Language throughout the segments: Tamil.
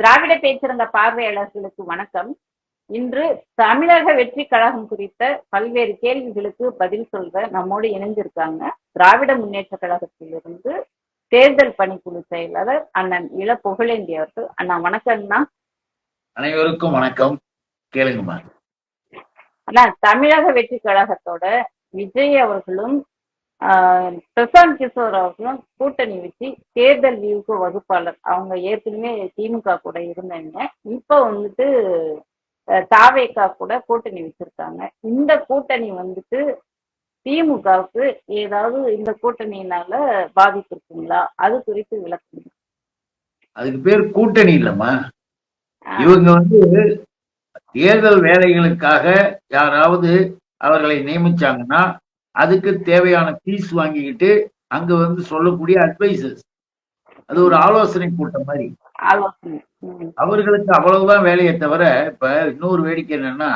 திராவிட பேச்சிருந்த பார்வையாளர்களுக்கு வணக்கம். இன்று தமிழக வெற்றி கழகம் குறித்த பல்வேறு கேள்விகளுக்கு பதில் சொல்ற நம்மோடு இணைஞ்சிருக்காங்க. திராவிட முன்னேற்ற கழகத்திலிருந்து தேர்தல் பணிக்குழு செயலாளர் அண்ணன் இள புகழேந்தி அவர்கள். அண்ணா வணக்கம்ண்ணா அனைவருக்கும் வணக்கம். கேளுங்கம்மா. அண்ணா தமிழக வெற்றி கழகத்தோட விஜய் அவர்களும் பிரசாந்த் கிஷோர் அவர்களும் கூட்டணி வச்சு தேர்தல் வியூக வகுப்பாளர். அவங்க ஏற்கனவே திமுக கூட இருந்தாங்க. இப்போ வந்துட்டு அஹ், தாவேகா கூட கூட்டணி வச்சிருக்காங்க. இந்த கூட்டணி வந்துட்டு திமுகவுக்கு ஏதாவது இந்த கூட்டணியினால பாதிப்பு இருக்குங்களா? அது குறித்து விளக்குங்க. அதுக்கு பேர் கூட்டணி இல்லம்மா. இவங்க வந்து தேர்தல் வேலைகளுக்காக யாராவது அவர்களை நியமிச்சாங்கன்னா அதுக்கு தேவையான ஃபீஸ் வாங்கிக்கிட்டு அங்க வந்து சொல்லக்கூடிய அட்வைசஸ் அது ஒரு ஆலோசனை கூட்டம் மாதிரி. அவர்களுக்கு அவ்வளவுதான் வேலையை தவிர இப்ப இன்னொரு வேடிக்கை என்னன்னா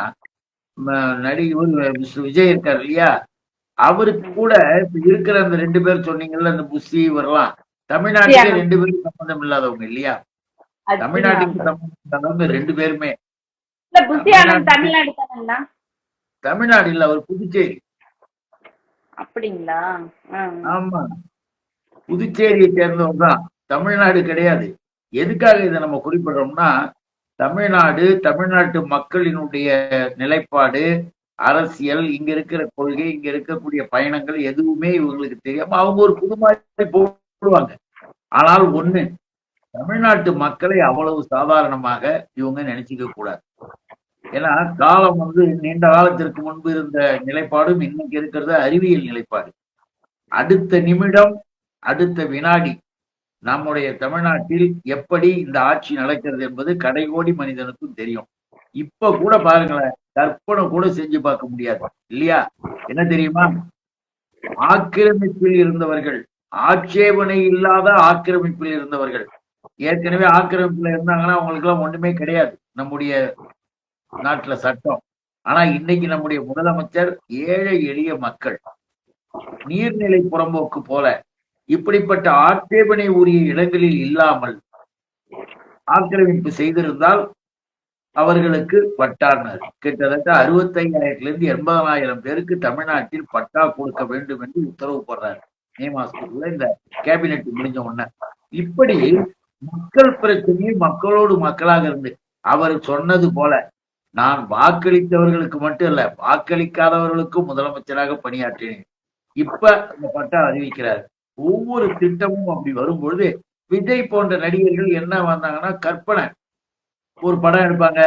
நடிகர் மிஸ்டர் விஜய் இருக்கார் இல்லையா? அவருக்கு கூட இப்ப இருக்கிற அந்த ரெண்டு பேர் சொன்னீங்கல்ல அந்த புஷி இவரெல்லாம் தமிழ்நாட்டுக்கு ஆமா. ரெண்டு பேரும் சம்பந்தம் இல்லாதவங்க இல்லையா? தமிழ்நாட்டுக்கு. சம்பந்தம் இல்லாதவங்க ரெண்டு பேருமே. தமிழ்நாடு இல்ல அவர் புதுச்சேரி. அப்படிங்களா? ஆமா. புதுச்சேரியை சேர்ந்தவங்க தான். தமிழ்நாடு கிடையாது. எதுக்காக இதை நம்ம குறிப்பிடுறோம்னா தமிழ்நாடு தமிழ்நாட்டு மக்களினுடைய நிலைப்பாடு அரசியல் இங்க இருக்கிற கொள்கை இங்க இருக்கக்கூடிய பயணங்கள் எதுவுமே இவங்களுக்கு தெரியாம அவங்க ஒரு புது மாதிரி போடுவாங்க. ஆனால் ஒண்ணு தமிழ்நாட்டு மக்களை அவ்வளவு சாதாரணமாக இவங்க நினைச்சுக்க கூடாது ஏன்னா காலம் வந்து நீண்ட காலத்திற்கு முன்பு இருந்த நிலைப்பாடும் இன்னைக்கு இருக்கிறது அறிவியல் நிலைப்பாடு. அடுத்த நிமிடம் அடுத்த வினாடி நம்முடைய தமிழ்நாட்டில் எப்படி இந்த ஆட்சி நடக்கிறது என்பது கடைகோடி மனிதனுக்கும் தெரியும். இப்ப கூட பாருங்களேன் கற்பனை கூட செஞ்சு பார்க்க முடியாது. இல்லையா? என்ன தெரியுமா? ஆக்கிரமிப்பில் இருந்தவர்கள் ஆட்சேபனை இல்லாத ஆக்கிரமிப்பில் இருந்தவர்கள். ஏற்கனவே ஆக்கிரமிப்புல இருந்தாங்கன்னா அவங்களுக்கு எல்லாம் ஒண்ணுமே கிடையாது. நம்முடைய நாட்டுல சட்டம். ஆனா இன்னைக்கு நம்முடைய முதலமைச்சர் ஏழை எளிய மக்கள் நீர்நிலை புறம்போக்கு போல இப்படிப்பட்ட ஆட்சேபனை உரிய இடங்களில் இல்லாமல் ஆக்கிரமிப்பு செய்திருந்தால் அவர்களுக்கு பட்டானர் கிட்டத்தட்ட அறுபத்தையாயிரத்துல இருந்து எண்பதாயிரம் பேருக்கு தமிழ்நாட்டில் பட்டா கொடுக்க வேண்டும் என்று உத்தரவு போடுறாரு. மே மாசத்துக்குள்ள இந்த கேபினெட் முடிஞ்ச உடனே. இப்படி மக்கள் பிரச்சனையை மக்களோடு மக்களாக இருந்து அவர் சொன்னது போல நான் வாக்களித்தவர்களுக்கு மட்டும் இல்ல வாக்களிக்காதவர்களுக்கும் முதலமைச்சராக பணியாற்றினேன். இப்ப அந்த பட்டா அறிவிக்கிறார். ஒவ்வொரு திட்டமும் அப்படி வரும்பொழுது விஜய் போன்ற நடிகர்கள் என்ன வந்தாங்கன்னா கற்பனை. ஒரு படம் எடுப்பாங்க.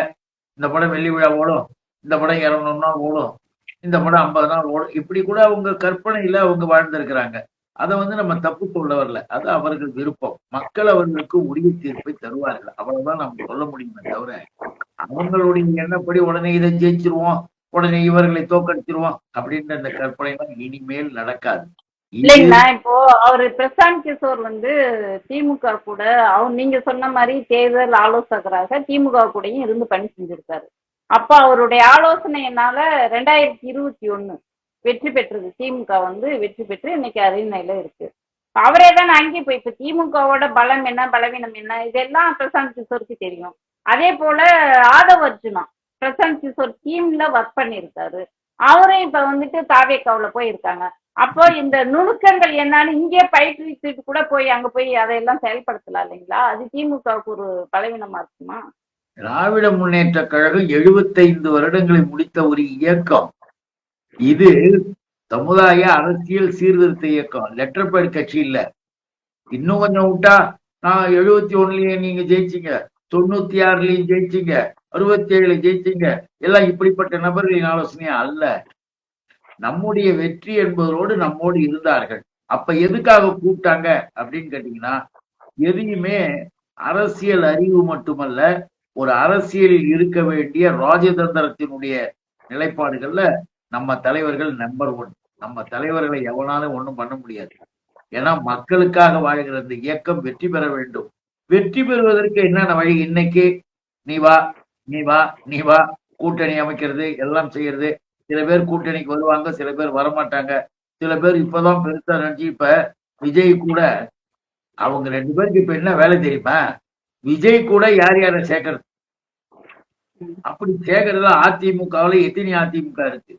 இந்த படம் வெள்ளி விழா ஓடும் இந்த படம் இரநூறு நாள் ஓடும் இந்த படம் ஐம்பது நாள் ஓடும். இப்படி கூட அவங்க கற்பனையில அவங்க வாழ்ந்திருக்கிறாங்க. அதை வந்து நம்ம தப்பு சொல்ல வரல. அது அவர்கள் விருப்பம். மக்கள் அவர்களுக்கு உரிய தீர்ப்பை தருவார்கள். அவ்வளவுதான் நம்ம சொல்ல முடியுமே தவிர அவங்களுடைய எண்ணப்படி உடனே இதை ஜெயிச்சிருவோம் உடனே இவர்களை தோக்கடிச்சிருவோம் அப்படின்ற அந்த கற்பனை எல்லாம் இனிமேல் நடக்காது. இல்லைங்களா? இப்போ அவரு பிரசாந்த் கிஷோர் வந்து திமுக கூட அவர் நீங்க சொன்ன மாதிரி தேர்தல் ஆலோசகராக திமுக கூடயும் இருந்து பணி செஞ்சிருக்காரு. அப்ப அவருடைய ஆலோசனையினால ரெண்டாயிரத்தி இருபத்தி ஒண்ணு வெற்றி பெற்றது. திமுக வந்து வெற்றி பெற்று இன்னைக்கு அரியணையில இருக்கு. அவரே தான் அங்கே போய் இப்ப திமுகவோட பலம் என்ன பலவீனம் என்ன இதெல்லாம் பிரசாந்த் கிஷோருக்கு தெரியும். அதே போல ஆதவ் அர்ஜுனா பிரசாந்த் கிஷோர் டீம்ல ஒர்க் பண்ணியிருக்காரு. அவரும் இப்ப வந்துட்டு தாவேக்காவுல போயிருக்காங்க. அப்போ இந்த நுணுக்கங்கள் என்னன்னு இங்கே பயிற்றுவித்துட்டு கூட போய் அங்க போய் அதையெல்லாம் செயல்படுத்தலாம் இல்லைங்களா? அது திமுகவுக்கு ஒரு பலவீனமா இருக்குமா? திராவிட முன்னேற்ற கழகம் எழுபத்தைந்து வருடங்களை முடித்த ஒரு இயக்கம். இது சமுதாய அரசியல் சீர்திருத்த இயக்கம். லெட்டர் பேட் கட்சி இல்ல. இன்னும் கொஞ்சம் விட்டா நான் எழுபத்தி ஒண்ணுலயே நீங்க ஜெயிச்சீங்க. தொண்ணூத்தி ஆறுலயும் ஜெயிச்சீங்க. அறுபத்தி ஏழுல ஜெயிச்சீங்க. எல்லாம் இப்படிப்பட்ட நபர்களின் ஆலோசனையா அல்ல. நம்முடைய வெற்றி என்பதோடு நம்மோடு இருந்தார்கள். அப்ப எதுக்காக கூப்பிட்டாங்க அப்படின்னு கேட்டீங்கன்னா எதையுமே அரசியல் அறிவு மட்டுமல்ல ஒரு அரசியலில் இருக்க வேண்டிய ராஜதந்திரத்தினுடைய நிலைப்பாடுகள்ல நம்ம தலைவர்கள் நம்பர் ஒன் நம்ம தலைவர்களை எவனாலும் ஒன்றும் பண்ண முடியாது. ஏன்னா மக்களுக்காக வாழ்கிற இந்த இயக்கம் வெற்றி பெற வேண்டும். வெற்றி பெறுவதற்கு என்னென்ன வழி? இன்னைக்கு நீ வா நீ வா நீ வா கூட்டணி அமைக்கிறது எல்லாம் செய்யறது. சில பேர் கூட்டணிக்கு வருவாங்க சில பேர் வரமாட்டாங்க. சில பேர் இப்பதான் பெருசா நினைச்சு இப்ப விஜய் கூட அவங்க ரெண்டு பேருக்கு இப்ப என்ன வேலை தெரியுமா? விஜய் கூட யார் யார சேர்க்கறது? அப்படி சேர்க்கறதுல அதிமுகவுல எத்தனை அதிமுக இருக்கு?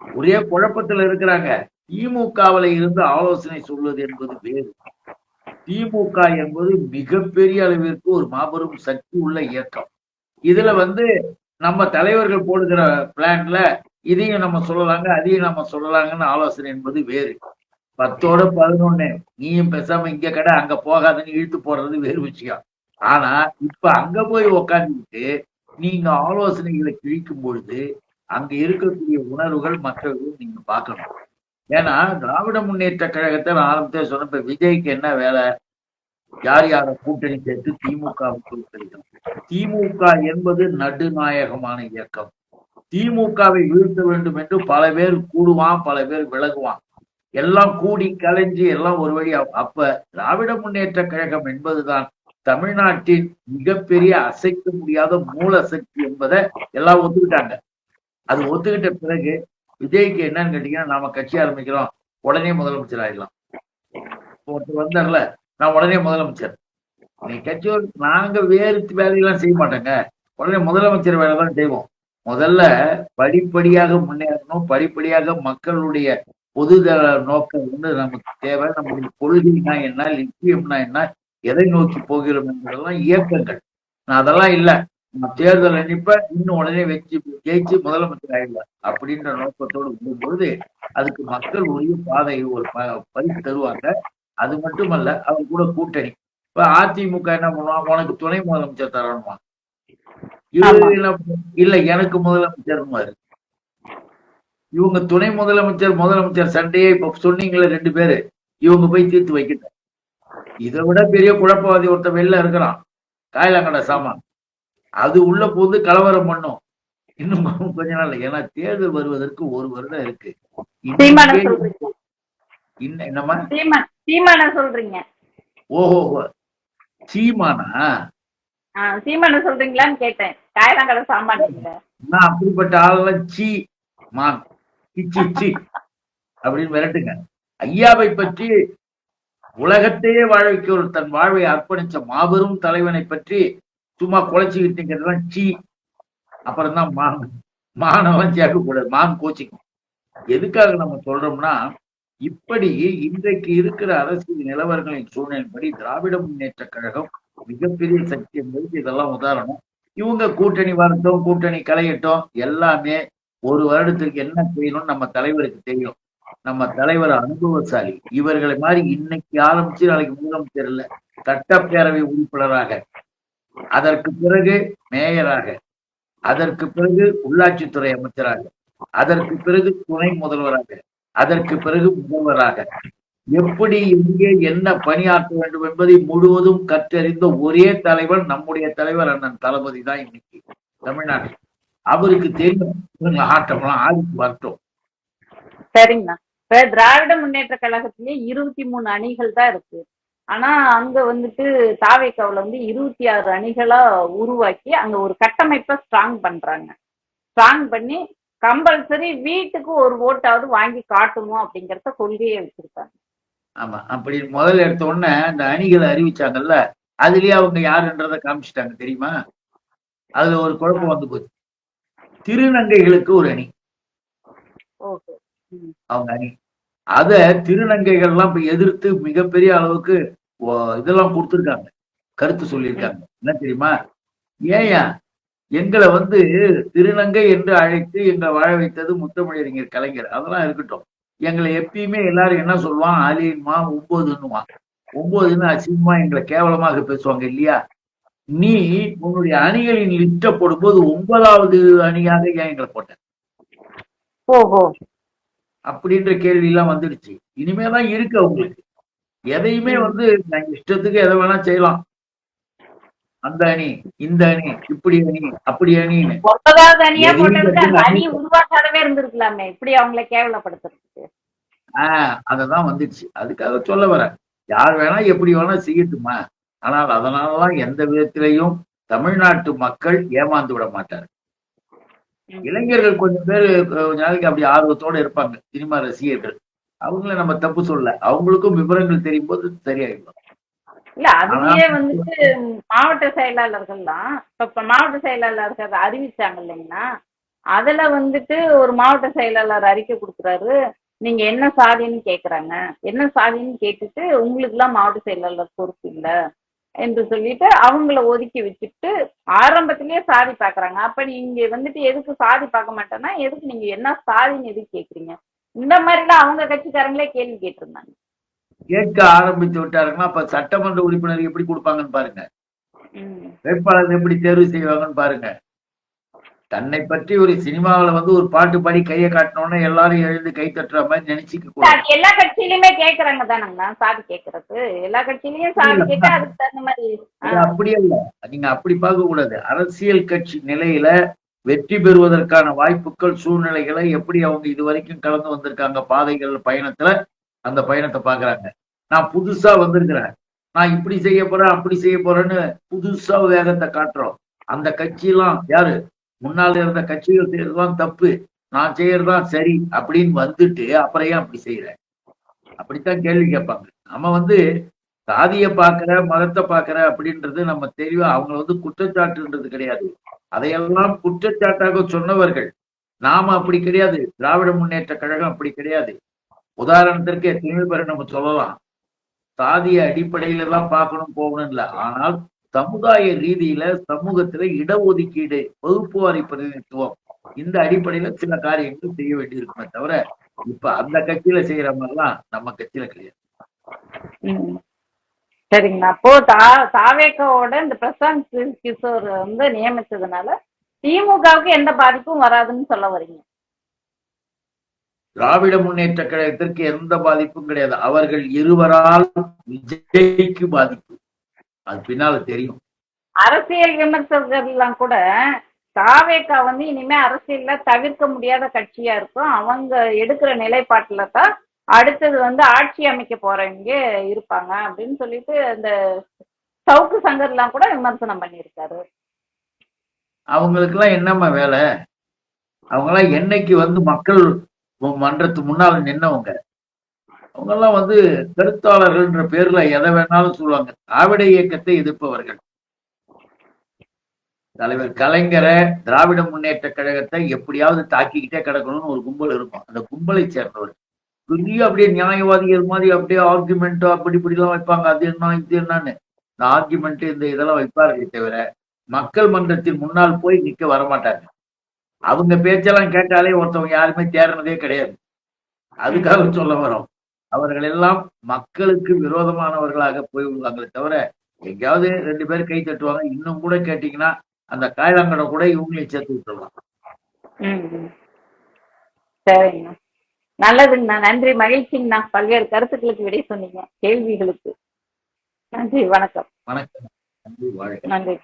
ஒரே குழப்பத்துல இருக்கிறாங்க. திமுகவுல இருந்து ஆலோசனை சொல்வது என்பது வேறு. திமுக என்பது மிகப்பெரிய அளவிற்கு ஒரு மாபெரும் சக்தி உள்ள இயக்கம். இதுல வந்து நம்ம தலைவர்கள் போடுகிற பிளான்ல இதையும் நம்ம சொல்லலாங்க அதையும் நம்ம சொல்லலாங்கன்னு ஆலோசனை என்பது வேறு. பத்தோட பதினொன்னு நீயும் பேசாம இங்க கடை அங்க போகாதுன்னு இழுத்து போடுறது வேறு விஷயம். ஆனா இப்ப அங்க போய் உக்காந்துக்கிட்டு நீங்க ஆலோசனைகளை கிழிக்கும் பொழுது அங்க இருக்கக்கூடிய உணர்வுகள் மற்றவர்கள் நீங்க பார்க்கணும். ஏன்னா திராவிட முன்னேற்ற கழகத்தை நான் ஆரம்பத்தே சொன்னப்ப விஜய்க்கு என்ன வேலை? யார் யார கூட்டணி சேர்த்து திமுகவுக்கு தெரியும் திமுக என்பது நடுநாயகமான இயக்கம். திமுகவை வீழ்த்த வேண்டும் என்று பல பேர் கூடுவான் பல பேர் விலகுவான். எல்லாம் கூடி கலைஞ்சு எல்லாம் ஒரு வழி. அப்ப திராவிட முன்னேற்ற கழகம் என்பதுதான் தமிழ்நாட்டின் மிகப்பெரிய அசைக்க முடியாத மூல சக்தி என்பதை எல்லாம் ஒத்துக்கிட்டாங்க. அது ஒத்துக்கிட்ட பிறகு விஜய்க்கு என்னன்னு கேட்டீங்கன்னா நாம கட்சி ஆரம்பிக்கிறோம். உடனே முதலமைச்சர் ஆயிடலாம். ஒருத்தர் வந்தார்ல நான் உடனே முதலமைச்சர். நீ கட்சி நாங்க வேறு வேலையெல்லாம் செய்ய மாட்டோங்க. உடனே முதலமைச்சர் வேலை தான் செய்வோம். முதல்ல படிப்படியாக முன்னேறணும். படிப்படியாக மக்களுடைய பொதுதள நோக்கம் வந்து நமக்கு தேவை. நம்முடைய கொள்கைனா என்ன லட்சியம்னா என்ன எதை நோக்கி போகிறோம் என்பதெல்லாம் இயக்கங்கள். நான் அதெல்லாம் இல்ல. தேர்தல் அனுப்ப இன்னும் உடனே வச்சு ஜெயிச்சு முதலமைச்சர் ஆயிடல அப்படின்ற நோக்கத்தோடு வரும்பொழுது அதுக்கு மக்கள் உரிய பாதை ஒரு பரிசு தருவாங்க. அது மட்டுமல்ல அவர் கூட கூட்டணி. இப்ப அதிமுக என்ன பண்ணுவான் உனக்கு துணை முதலமைச்சர் தரணுமா? இல்ல எனக்கு முதலமைச்சர் இவங்க துணை முதலமைச்சர் முதலமைச்சர் சண்டையே இப்ப சொன்னீங்களே ரெண்டு பேரு. இவங்க போய் தீர்த்து வைக்கட்டும். இதை விட பெரிய குழப்பவாதி ஒருத்தன் வெளில இருக்கிறான். காயலாங்கடை சாமான். அது உள்ள போது கலவரம் பண்ணும். இன்னும் கொஞ்ச நாள் ஏன்னா தேர்தல் வருவதற்கு ஒரு வருடம் இருக்கு. என்னம்மா? சீமான் சொல்றீங்க. ஓஹோ சீமானா? சீமான சொல்றீங்களான்னு கேட்டேன். காயலாங்கடை சாமான் நான் அப்படிப்பட்ட ஆளெல்லாம் சீ மான். சி சி அப்படின்னு விரட்டுங்க. ஐயாவை பற்றி உலகத்தையே வாழ வைக்க ஒரு தன் வாழ்வை அர்ப்பணிச்ச மாபெரும் தலைவனை பற்றி சும்மா குலைச்சிக்கிட்டுங்கிறதுலாம் சீ அப்புறம் தான் மான் மானெல்லாம் சேர்க்கக்கூடாது மான் கோச்சிக்கும். எதுக்காக நம்ம சொல்றோம்னா இப்படி இன்றைக்கு இருக்கிற அரசியல் நிலவரங்களின் சூழ்நிலைப்படி திராவிட முன்னேற்ற கழகம் மிகப்பெரிய சக்தி என்பதுக்கு இதெல்லாம் உதாரணம். இவங்க கூட்டணி வரட்டும் கூட்டணி கலையட்டும் எல்லாமே ஒரு வருடத்துக்கு என்ன செய்யணும்னு நம்ம தலைவருக்கு தெரியும். நம்ம தலைவர் அனுபவசாலி. இவர்களை மாதிரி இன்னைக்கு ஆரம்பிச்சு நாளைக்கு முதலமைச்சர் இல்லை. சட்டப்பேரவை உறுப்பினராக அதற்கு பிறகு மேயராக அதற்கு பிறகு உள்ளாட்சித்துறை அமைச்சராக அதற்கு பிறகு துணை முதல்வராக அதற்கு பிறகு முதல்வராக. எப்படி எங்கே என்ன பணியாற்ற வேண்டும் என்பதை முழுவதும் கற்றறிந்த ஒரே தலைவர் நம்முடைய தலைவர் அண்ணன் தளபதி தான் இன்னைக்கு தமிழ்நாட்டில். அவருக்கு தெரியும். ஆட்டம்லாம் ஆதிக்கு வரட்டும். சரிங்கண்ணா. இப்ப திராவிட முன்னேற்ற கழகத்திலேயே இருபத்தி மூணு அணிகள் தான் இருக்கு. ஆனா அங்க வந்துட்டு தாவேக்காவுல வந்து இருபத்தி ஆறு அணிகளா உருவாக்கி அங்க ஒரு கட்டமைப்பை ஸ்ட்ராங் பண்றாங்க. ஸ்ட்ராங் பண்ணி கம்பல்சரி வீட்டுக்கு ஒரு ஓட்டாவது வாங்கி காட்டணும் அப்படிங்கறத கொள்கையை வச்சிருக்காங்க. ஆமா அப்படி முதல்ல எடுத்த உடனே இந்த அணிகளை அறிவிச்சாங்கல்ல அதுலயே அவங்க யாருன்றத காமிச்சிட்டாங்க தெரியுமா? அதுல ஒரு குழப்பம் வந்து போச்சு. திருநங்கைகளுக்கு ஒரு அணி. ஓகே. அவங்க அணி. அத திருநங்கைகள்லாம் இப்ப எதிர்த்து மிகப்பெரிய அளவுக்கு இதெல்லாம் கொடுத்துருக்காங்க. கருத்து சொல்லியிருக்காங்க. என்ன தெரியுமா? ஏயா எங்களை வந்து திருநங்கை என்று அழைத்து எங்களை வாழ வைத்தது முத்தமிழறிஞர் கலைஞர். அதெல்லாம் இருக்கட்டும். எங்களை எப்பயுமே எல்லாரும் என்ன சொல்லுவான்? ஆலியன்மா ஒன்பதுன்னுவான் ஒன்பதுன்னு அசிங்கமா எங்களை கேவலமாக பேசுவாங்க இல்லையா? நீ உன்னுடைய அணிகளின் லிஸ்ட போடும்போது ஒன்பதாவது அணியாக ஏன் எங்களை போட்ட? ஓஹோ. அப்படின்ற கேள்வி எல்லாம் வந்துடுச்சு. இனிமேதான் இருக்கு அவங்களுக்கு எதையுமே வந்து நாங்க இஷ்டத்துக்கு எதை வேணா செய்யலாம். அந்த அணி இந்த அணி இப்படி அணி அப்படி அணின்னு. ஒன்பதாவது அணியா போட்டதுக்கு அணி உருவாக்காதவே இருந்திருக்கலாமே. இப்படி அவங்களை கேவலப்படுத்துறதுக்கு. ஆஹ் அததான் வந்துடுச்சு அதுக்காக சொல்ல வரேன். யார் வேணா எப்படி வேணா செய்யட்டுமா? ஆனால் அதனாலலாம் எந்த விதத்திலையும் தமிழ்நாட்டு மக்கள் ஏமாந்து விட மாட்டார். இளைஞர்கள் கொஞ்சம் பேர் கொஞ்ச நாளைக்கு அப்படி ஆர்வத்தோட இருப்பாங்க. சினிமா ரசிகர்கள். அவங்கள நம்ம தப்பு சொல்ல அவங்களுக்கும் விவரங்கள் தெரியும் போது சரியாயிடும். இல்ல அதுலயே வந்துட்டு மாவட்ட செயலாளர்கள்லாம் இப்ப இப்ப மாவட்ட செயலாளர்கள் அறிவிச்சாங்க இல்லைங்களா? அதுல வந்துட்டு ஒரு மாவட்ட செயலாளர் அறிக்கை கொடுக்குறாரு. நீங்க என்ன சாதின்னு கேக்குறாங்க. என்ன சாதின்னு கேட்டுட்டு உங்களுக்கு எல்லாம் மாவட்ட செயலாளர் பொறுப்பு இல்ல என்று சொல்லிட்டு அவங்கள ஒதுக்கி வச்சுட்டு ஆரம்பத்திலேயே சாதி பாக்குறாங்க. அப்ப நீங்க வந்துட்டு எதுக்கு சாதி பார்க்க மாட்டேன்னா எதுக்கு நீங்க என்ன சாதின்னு எதுக்கு கேக்குறீங்க? இந்த மாதிரிலாம் அவங்க கட்சிக்காரங்களே கேள்வி கேட்டிருந்தாங்க. கேட்க ஆரம்பித்து விட்டாருன்னா அப்ப சட்டமன்ற உறுப்பினர் எப்படி கொடுப்பாங்கன்னு பாருங்க. வேட்பாளர் எப்படி தேர்வு செய்வாங்கன்னு பாருங்க. தன்னை பற்றி ஒரு சினிமாவுல வந்து ஒரு பாட்டு பாடி கையை காட்டினோன்னே எல்லாரும் எழுந்து கை தட்டுற மாதிரி நினைச்சுக்க எல்லா கட்சியிலுமே கேக்குறாங்க தானங்கண்ணா சாதி கேக்குறது எல்லா கட்சியிலயும் சாதி கேட்டா அதுக்கு தகுந்த மாதிரி அப்படியே இல்ல நீங்க அப்படி பார்க்க கூடாது. அரசியல் கட்சி நிலையில வெற்றி பெறுவதற்கான வாய்ப்புகள் சூழ்நிலைகளை எப்படி அவங்க இது வரைக்கும் கலந்து வந்திருக்காங்க பாதைகள் பயணத்துல அந்த பயணத்தை பாக்குறாங்க நான் புதுசா வந்திருக்கிறேன். நான் இப்படி செய்ய போறேன் அப்படி செய்ய போறேன்னு புதுசா வேகத்தை காட்டுறோம். அந்த கட்சியெல்லாம் யாரு? முன்னால் இருந்த கட்சிகள் செய்யறதுதான் தப்பு. நான் செய்யறதுதான் சரி அப்படின்னு வந்துட்டு அப்புறம் ஏன் அப்படி செய்யறேன் அப்படித்தான் கேள்வி கேட்பாங்க. நம்ம வந்து சாதியை பாக்குற மதத்தை பாக்குற அப்படின்றது நம்ம தெளிவா அவங்க வந்து குற்றச்சாட்டுன்றது கிடையாது. அதையெல்லாம் குற்றச்சாட்டாக சொன்னவர்கள். நாம அப்படி கிடையாது. திராவிட முன்னேற்ற கழகம் அப்படி கிடையாது. உதாரணத்திற்கு எத்தனையோ பேரை நம்ம சொல்லலாம். சாதிய அடிப்படையில எல்லாம் பார்க்கணும் போகணும் இல்ல. ஆனால் சமுதாய ரீதியில சமூகத்துல இடஒதுக்கீடு வகுப்புவாரி பிரதிநிதித்துவம் இந்த அடிப்படையில சில காரியங்கள் செய்ய வேண்டியிருக்குமே தவிர இப்ப அந்த கட்சியில செய்யற மாதிரிலாம் நம்ம கட்சியில கிடையாது. சரிங்கண்ணா. அப்போ தா தாவேக்காவோட இந்த பிரசாந்த் கிஷோர் வந்து நியமிச்சதுனால திமுகவுக்கு எந்த பாதிப்பும் வராதுன்னு சொல்ல வரீங்க. திராவிட முன்னேற்ற கழகத்திற்கு எந்த பாதிப்பும் கிடையாது. அவர்கள் இருவரால் விஜய்க்கு பாதிப்பு. அது பின்னால தெரியும். அரசியல் விமர்சகர்கள் எல்லாம் கூட தாவேக்கா வந்து இனிமே அரசியல்ல தவிர்க்க முடியாத கட்சியா இருக்கும். அவங்க எடுக்கிற நிலைப்பாட்டுல தான் அடுத்தது வந்து ஆட்சி அமைக்க போறவங்க இருப்பாங்க அப்படின்னு சொல்லிட்டு அந்த சவுக்கு சங்கர்லாம் கூட விமர்சனம் பண்ணியிருக்காரு. அவங்களுக்கெல்லாம் என்னம்மா வேலை? அவங்கெல்லாம் என்னைக்கு வந்து மக்கள் மன்றத்து முன்னால நின்னவங்க? அவங்கெல்லாம் வந்து கருத்தாளர்கள்ன்ற பேர்ல எதை வேணாலும் சொல்லுவாங்க. திராவிட இயக்கத்தை எதிர்ப்பவர்கள். தலைவர் கலைஞரை திராவிட முன்னேற்ற கழகத்தை எப்படியாவது தாக்கிக்கிட்டே கிடக்கணும்னு ஒரு கும்பல் இருக்கும். அந்த கும்பலை சேர்ந்தவர். பெரிய அப்படியே நியாயவாதிகள் மாதிரி அப்படியே ஆர்குமெண்ட் அப்படி இப்படிலாம் வைப்பாங்க. அது என்ன இது என்னன்னு? இந்த ஆர்குமெண்ட் இந்த இதெல்லாம் வைப்பார்களே தவிர மக்கள் மன்றத்தின் முன்னால் போய் நிக்க வரமாட்டாங்க. அவங்க பேச்செல்லாம் கேட்டாலே ஒருத்தவங்க யாருமே தேர்னதே கிடையாது. அதுக்காக சொல்ல வரோம். அவர்கள் எல்லாம் மக்களுக்கு விரோதமானவர்களாக போய் விடுவாங்களே தவிர எங்கேயாவது ரெண்டு பேர் கை தட்டுவாங்க. இன்னும் கூட கேட்டீங்கன்னா அந்த காயலங்கடை கூட இவங்களையும் சேர்த்து விட்டுருவாங்க சரிங்க நல்லதுங்கண்ணா நன்றி மகிழ்ச்சிங்கண்ணா. பல்வேறு கருத்துக்களுக்கு விடை சொன்னீங்க. கேள்விகளுக்கு. நன்றி வணக்கம். வணக்கம். நன்றி